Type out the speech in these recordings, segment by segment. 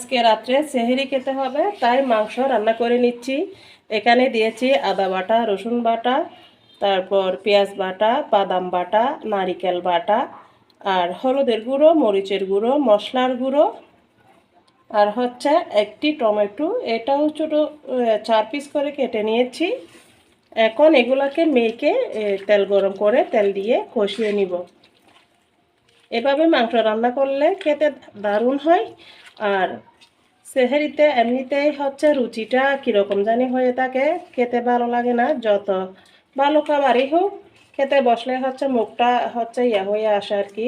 আজকে রাত্রে সেহেরি খেতে হবে, তাই মাংস রান্না করে নিচ্ছি। এখানে দিয়েছি আদা বাটা, রসুন বাটা, তারপর পেঁয়াজ বাটা, বাদাম বাটা, নারিকেল বাটা, আর হলুদের গুঁড়ো, মরিচের গুঁড়ো, মশলার গুঁড়ো। আর হচ্ছে একটি টমেটো, এটাও ছোটো চার পিস করে কেটে নিয়েছি। এখন এগুলাকে মেখে তেল গরম করে তেল দিয়ে কষিয়ে নিব। এভাবে মাংস রান্না করলে খেতে দারুণ হয়। আর সেহেরিতে এমনিতেই হচ্ছে রুচিটা কীরকম জানি হয়ে থাকে খেতে ভালো লাগে না যত। ভালো খাবারই হোক খেতে বসলে হচ্ছে মুখটা হচ্ছে ইয়া হয়ে আসে আর কি।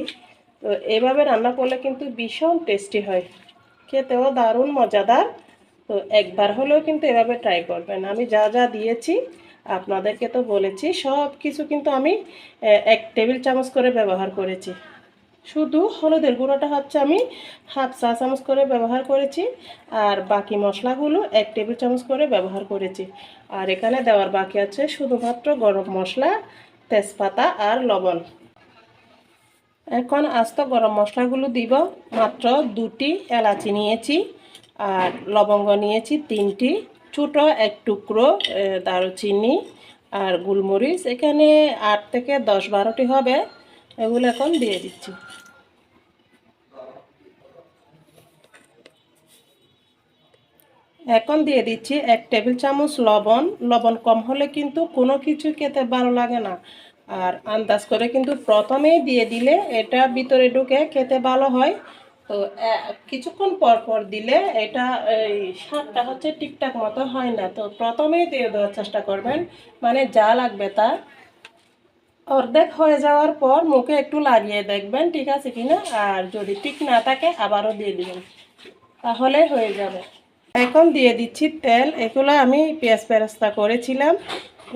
তো এভাবে রান্না করলে কিন্তু ভীষণ টেস্টি হয়। খেতেও দারুণ মজাদার। তো একবার হলেও কিন্তু এভাবে ট্রাই করবেন। আমি যা যা দিয়েছি, আপনাদেরকে তো বলেছি সব কিছু কিন্তু আমি এক টেবিল চামচ করে ব্যবহার করেছি। শুধু হলুদের গুঁড়োটা হচ্ছে আমি হাফ চা চামচ করে ব্যবহার করেছি আর বাকি মশলাগুলো এক টেবিল চামচ করে ব্যবহার করেছি। আর এখানে দেওয়ার বাকি আছে শুধুমাত্র গরম মশলা, তেজপাতা আর লবণ। এখন আস্ত গরম মশলাগুলো দিব, মাত্র দুটি এলাচি নিয়েছি আর লবঙ্গ নিয়েছি তিনটি, ছোট এক টুকরো দারুচিনি আর গোলমরিচ। এখানে আট থেকে দশ বারোটি হবে। এগুলো এখন দিয়ে দিচ্ছি। এখন দিয়ে দিচ্ছি এক টেবিল চামচ লবণ। লবণ কম হলে কিন্তু কোনো কিছু খেতে ভালো লাগে না। আর আন্দাজ করে কিন্তু প্রথমেই দিয়ে দিলে এটা ভিতরে ঢুকে খেতে ভালো হয়। তো কিছুক্ষণ পর পর দিলে এটা এই স্বাদটা হচ্ছে ঠিকঠাক মতো হয় না। তো প্রথমেই দিয়ে দেওয়ার চেষ্টা করবেন। মানে যা লাগবে তা। অর্ধেক হয়ে যাওয়ার পর মুখে একটু লাগিয়ে দেখবেন, ঠিক আছে কিনা? আর যদি ঠিক না থাকে, আবারও দিয়ে দিবেন। তাহলে হয়ে যাবে। এখন দিয়ে দিচ্ছি তেল। এগুলো আমি পেঁয়াজ পেরাস্তা করেছিলাম।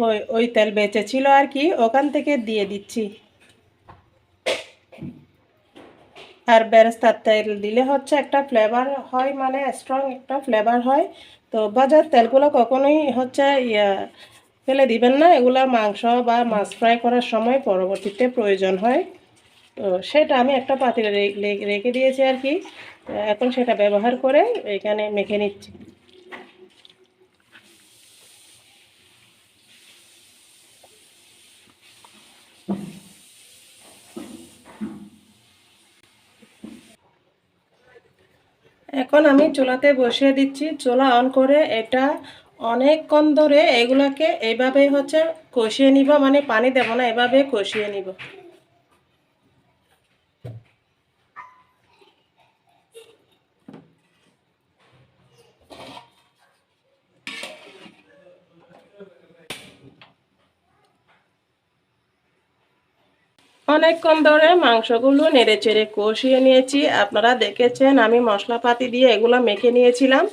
ওই ওই তেল বেঁচেছিল আর কি। ওখান থেকে দিয়ে দিচ্ছি। আর বেরেস্তার তেল দিলে হচ্ছে একটা ফ্লেভার হয় মানে স্ট্রং একটা ফ্লেভার হয়। তো বাজার তেলগুলো কখনোই হচ্ছে ইয়া ফেলে দিবেন না, এগুলা মাংস বা মাছ ফ্রাই করার সময় পরবর্তীতে প্রয়োজন হয়। তো সেটা আমি একটা পাতিলে রেখে দিয়েছি আর কি। এখন সেটা ব্যবহার করে এখানে মেখে নিচ্ছি। এখন আমি চুলাতে বসিয়ে দিচ্ছি। চুলা অন করে এটা অনেকক্ষণ ধরে এগুলাকে এইভাবে হচ্ছে কষিয়ে নিব মানে পানি দেব না, এভাবে কষিয়ে নিব। অনেকক্ষণ ধরে মাংসগুলো নেড়ে চেড়ে কষিয়ে নিয়েছি। আপনারা দেখেছেন আমি মশলাপাতি দিয়ে এগুলো মেখে নিয়েছিলাম।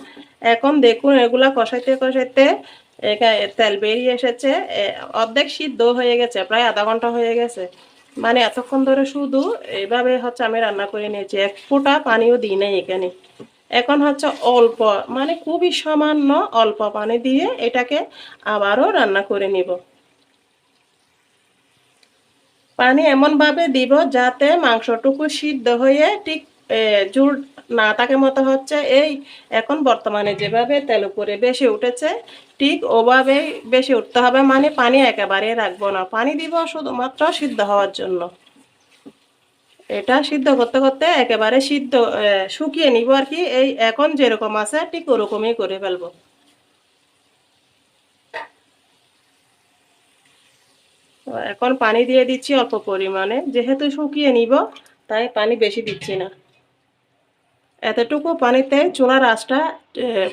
এখন দেখুন, এগুলা কষাইতে কষাইতে তেল বেরিয়ে এসেছে। অর্ধেক সিদ্ধ হয়ে গেছে, প্রায় আধা ঘণ্টা হয়ে গেছে। মানে এতক্ষণ ধরে শুধু এইভাবে হচ্ছে আমি রান্না করে নিয়েছি। এক ফোঁটা পানিও দিই নাই এখানে। এখন হচ্ছে অল্প মানে খুবই সামান্য অল্প পানি দিয়ে এটাকে আবারও রান্না করে নিব। পানি এমনভাবে দিব যাতে মাংসটুকু সিদ্ধ হয়ে ঠিক ঝুল না থাকে মতো হচ্ছে এই এখন বর্তমানে যেভাবে তেল উপরে বেশি উঠেছে, ঠিক ওভাবেই বেশি উঠতে হবে মানে পানি একেবারে রাখব না। পানি দিব শুধুমাত্র সিদ্ধ হওয়ার জন্য। এটা সিদ্ধ করতে করতে একেবারে সিদ্ধ শুকিয়ে নিব আর কি। এই এখন যেরকম আছে ঠিক ওরকমই করে ফেলব। এখন পানি দিয়ে দিচ্ছি অল্প পরিমাণে। যেহেতু শুকিয়ে নিব, তাই পানি বেশি দিচ্ছি না। এতটুকু পানিতে চুলার আঁচটা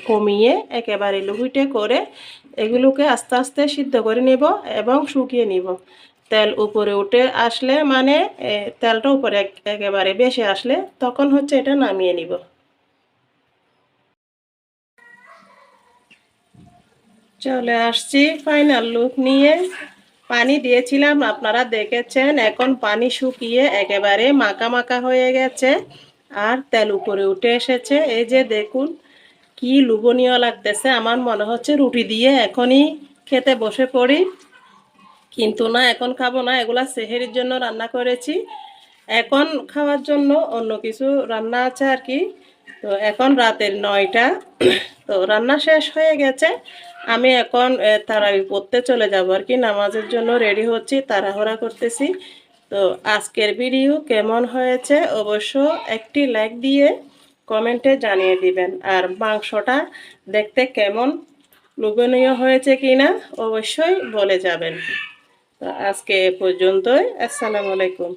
কমিয়ে একেবারে লুহিটে করে এগুলোকে আস্তে আস্তে সিদ্ধ করে নিব এবং শুকিয়ে নিব। তেল উপরে উঠে আসলে মানে তেলটা উপরে একেবারে বেশি আসলে তখন হচ্ছে এটা নামিয়ে নিব। চলে আসছি ফাইনাল লুক নিয়ে। পানি দিয়েছিলাম, আপনারা দেখেছেন, এখন পানি শুকিয়ে একেবারে মাখা মাখা হয়ে গেছে। আর তেল উপরে উঠে এসেছে। এই যে দেখুন, কি লুবনীয় লাগতেছে। আমার মনে হচ্ছে রুটি দিয়ে এখনই খেতে বসে পড়ি। কিন্তু না, এখন খাব না। এগুলা সেহেরির জন্য রান্না করেছি। এখন খাওয়ার জন্য অন্য কিছু রান্না আছে আর কি। তো এখন রাতের নয়টা। তো রান্না শেষ হয়ে গেছে। আমি এখন তারাবি পড়তে চলে যাব আর কি। নামাজের জন্য রেডি হচ্ছি, তাড়াহুড়া করতেছি। তো আজকের ভিডিও কেমন হয়েছে অবশ্য একটি লাইক দিয়ে কমেন্টে জানিয়ে দিবেন। আর মাংসটা দেখতে কেমন? লোভনীয় হয়েছে কি না অবশ্যই বলে যাবেন। তো আজকে এ পর্যন্তই। আসসালামু আলাইকুম।